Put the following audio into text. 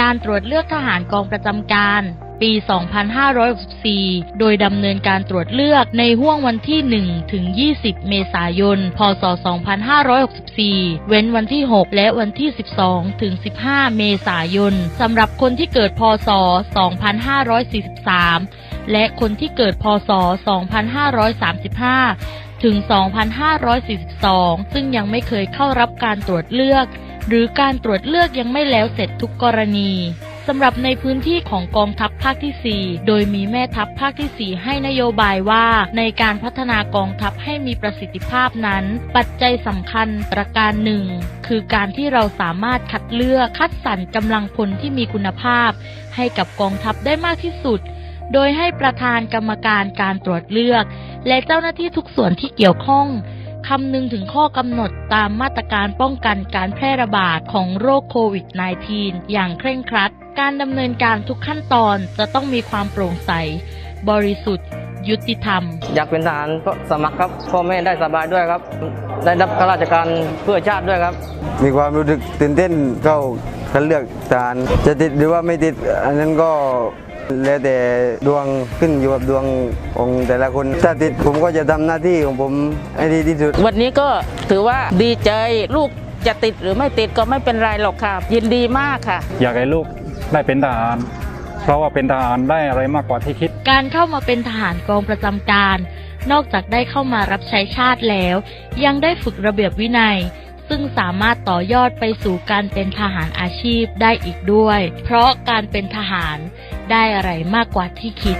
การตรวจเลือกทหารกองประจำการ ปี 2564 โดยดำเนินการตรวจเลือกในห่วงวันที่ 1 ถึง 20 เมษายน พศ 2564 เว้นวันที่ 6 และวันที่ 12 ถึง 15 เมษายน สำหรับคนที่เกิดพศ 2543 และคนที่เกิดพศ 2535 ถึง 2542 ซึ่งยังไม่เคยเข้ารับการตรวจเลือก หรือการตรวจเลือกยังไม่แล้วเสร็จทุกกรณีสำหรับในพื้นที่ของกองทัพภาคที่ 4 โดยมีแม่ทัพภาคที่ 4 ให้นโยบายว่า ในการพัฒนากองทัพให้มีประสิทธิภาพนั้น ปัจจัยสำคัญประการหนึ่ง คือการที่เราสามารถคัดเลือกคัดสรรกำลังพลที่มีคุณภาพ ให้กับกองทัพได้มากที่สุด โดยให้ประธานกรรมการการตรวจเลือก และเจ้าหน้าที่ทุกส่วนที่เกี่ยวข้อง คำนึงถึงข้อกำหนดตามมาตรการป้องกันการแพร่ระบาดของโรคโควิด -19 อย่างเคร่งครัด การดำเนินการทุกขั้นตอนจะต้องมีความโปร่งใส บริสุทธิ์ ยุติธรรม อยากเป็นทหารก็สมัครครับพ่อแม่ได้สบายด้วยครับ ได้รับข้าราชการเพื่อชาติด้วยครับ มีความรู้สึกตื่นเต้นเข้าคัดเลือกทหารจะติดหรือว่าไม่ติด อันนั้นก็ แล้วแต่ดวงขึ้นอยู่กับดวงของแต่ละคนถ้าติดผมก็จะทำหน้าที่ของผมให้ดีที่สุด วันนี้ก็ถือว่าดีใจลูกจะติดหรือไม่ติดก็ไม่เป็นไรหรอกค่ะ ยินดีมากค่ะ อยากให้ลูกได้เป็นทหาร เพราะว่าเป็นทหารได้อะไรมากกว่าที่คิด การเข้ามาเป็นทหารกองประจำการ นอกจากได้เข้ามารับใช้ชาติแล้ว ยังได้ฝึกระเบียบวินัยซึ่งสามารถต่อยอดไปสู่การเป็นทหารอาชีพได้อีกด้วย เพราะการเป็นทหาร ได้อะไรมากกว่าที่คิด